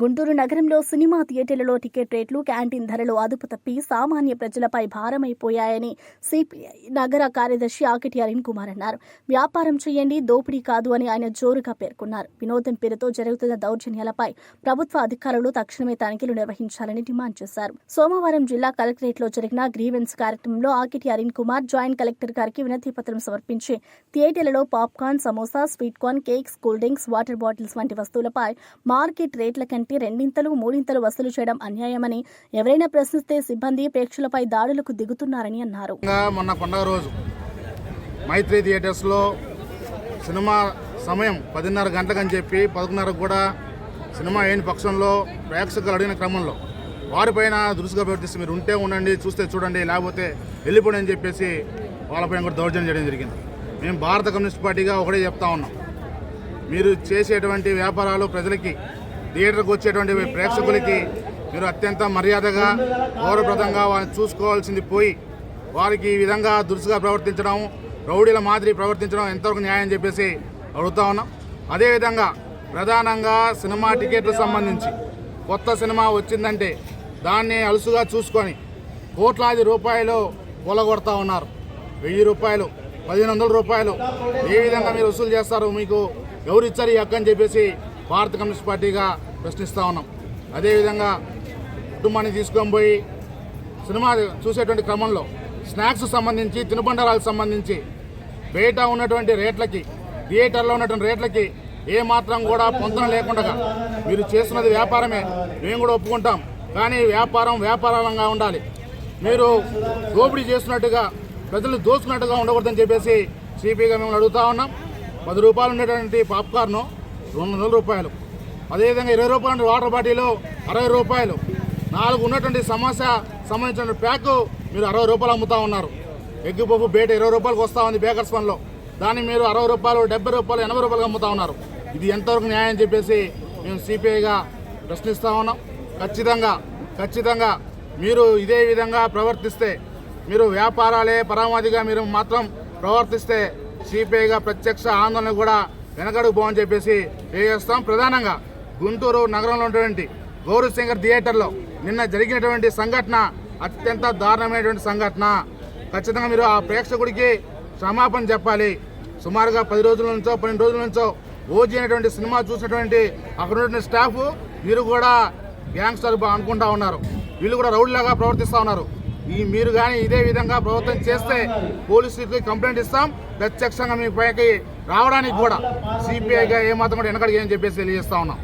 గుంటూరు నగరంలో సినిమా థియేటర్లలో టికెట్ రేట్లు క్యాంటీన్ ధరలు అదుపు తప్పి సామాన్య ప్రజలపై భారమైపోయాయని సిపిఐ నగర కార్యదర్శి ఆకిటి అరుణ్ కుమార్ అన్నారు. వ్యాపారం చేయండి దోపిడీ కాదు అని ఆయన జోరుగా పేర్కొన్నారు. వినోదం పేరుతో జరుగుతున్న దౌర్జన్యాలపై ప్రభుత్వ అధికారులు తక్షణమే తనిఖీలు నిర్వహించాలని డిమాండ్ చేశారు. సోమవారం జిల్లా కలెక్టరేట్లో జరిగిన గ్రీవెన్స్ కార్యక్రమంలో ఆకిటి అరుణ్ కుమార్ జాయింట్ కలెక్టర్ గారికి వినతి పత్రం సమర్పించి థియేటర్లలో popcorn samosa sweet corn cakes cool drinks water bottles వంటి వస్తువులపై మార్కెట్ రేట్ల కంటే రెండింతలు మూడింతలు వసూలు చేయడం అన్యాయమని ఎవరైనా ప్రశ్నిస్తే సిబ్బంది ప్రేక్షకులపై దాడులకు దిగుతున్నారని అన్నారు. మొన్న పండగ రోజు మైత్రి థియేటర్స్లో సినిమా సమయం పదిన్నర గంటలకని చెప్పి పదకొండున్నరకు కూడా సినిమా అయిన పక్షంలో ప్రేక్షకులు అడిగిన క్రమంలో వారిపైన దృష్టిగా ప్రవర్తిస్తే మీరు ఉంటే ఉండండి చూస్తే చూడండి లేకపోతే వెళ్ళిపోండి అని చెప్పేసి వాళ్ళపైన కూడా దౌర్జన్యం చేయడం జరిగింది. మేము భారత కమ్యూనిస్ట్ పార్టీగా ఒకటే చెప్తా ఉన్నాం. మీరు చేసేటువంటి వ్యాపారాలు ప్రజలకి థియేటర్కి వచ్చేటువంటి ప్రేక్షకులకి మీరు అత్యంత మర్యాదగా గౌరవప్రదంగా వారిని చూసుకోవాల్సింది పోయి వారికి ఈ విధంగా దురుసుగా ప్రవర్తించడం రౌడీల మాదిరి ప్రవర్తించడం ఎంతవరకు న్యాయం చెప్పేసి అడుగుతా ఉన్నాం. అదేవిధంగా ప్రధానంగా సినిమా టికెట్లకు సంబంధించి కొత్త సినిమా వచ్చిందంటే దాన్ని అలుసుగా చూసుకొని కోట్లాది రూపాయలు కొలగొడతా ఉన్నారు. వెయ్యి రూపాయలు పదిహేను వందల రూపాయలు ఏ విధంగా మీరు వసూలు చేస్తారు మీకు ఎవరిచ్చారు ఈ హక్కు అని చెప్పేసి భారత కమ్యూనిస్ట్ పార్టీగా ప్రశ్నిస్తూ ఉన్నాం. అదేవిధంగా కుటుంబాన్ని తీసుకొని పోయి సినిమా చూసేటువంటి క్రమంలో స్నాక్స్ సంబంధించి తినుబండారాలకు సంబంధించి బయట ఉన్నటువంటి రేట్లకి థియేటర్లో ఉన్నటువంటి రేట్లకి ఏ మాత్రం కూడా పొంతన లేకుండా మీరు చేస్తున్నది వ్యాపారమే. మేము కూడా ఒప్పుకుంటాం. కానీ వ్యాపారం వ్యాపారంగా ఉండాలి. మీరు దోపిడీ చేస్తున్నట్టుగా ప్రజలు దోచుకున్నట్టుగా ఉండకూడదని చెప్పేసి సిపిగా మేము అడుగుతా ఉన్నాం. పది రూపాయలు ఉండేటువంటి పాప్కార్ను రెండు వందల రూపాయలు. అదేవిధంగా ఇరవై రూపాయలు వాటర్ బాటిల్ అరవై రూపాయలు. నాలుగు ఉన్నటువంటి సమస్య సంబంధించిన ప్యాక్ మీరు అరవై రూపాయలు అమ్ముతా ఉన్నారు. ఎగ్గు పప్పు బేట ఇరవై రూపాయలకు వస్తూ ఉంది బేకర్స్ పనిలో దాన్ని మీరు అరవై రూపాయలు డెబ్బై రూపాయలు ఎనభై రూపాయలు అమ్ముతా ఉన్నారు. ఇది ఎంతవరకు న్యాయం అని చెప్పేసి మేము సిపిఐగా ప్రశ్నిస్తూ ఉన్నాం. ఖచ్చితంగా ఖచ్చితంగా మీరు ఇదే విధంగా ప్రవర్తిస్తే మీరు వ్యాపారాలే పరమాధిగా మీరు మాత్రం ప్రవర్తిస్తే సిపిఐగా ప్రత్యక్ష ఆందోళన కూడా వెనకడుగు పోవని చెప్పేసి చేస్తాం ప్రధానంగా గుంటూరు నగరంలో ఉన్నటువంటి గౌరవశంకర్ థియేటర్లో నిన్న జరిగినటువంటి సంఘటన అత్యంత దారుణమైనటువంటి సంఘటన. ఖచ్చితంగా మీరు ఆ ప్రేక్షకుడికి క్షమాపణ చెప్పాలి. సుమారుగా పది రోజుల నుంచో పన్నెండు రోజుల నుంచో ఓజీ అనేటువంటి సినిమా చూసినటువంటి అక్కడ ఉన్నటువంటి స్టాఫ్ మీరు కూడా గ్యాంగ్స్టర్ అనుకుంటా ఉన్నారు. వీళ్ళు కూడా రౌడ్లాగా ప్రవర్తిస్తూ ఉన్నారు. ఈ మీరు కానీ ఇదే విధంగా ప్రవర్తన చేస్తే పోలీసులకి కంప్లైంట్ ఇస్తాం. ప్రత్యక్షంగా మీ పైకి రావడానికి కూడా సిపిఐగా ఏమాత్రం కూడా వెనకడికి అని చెప్పేసి తెలియజేస్తా ఉన్నాం.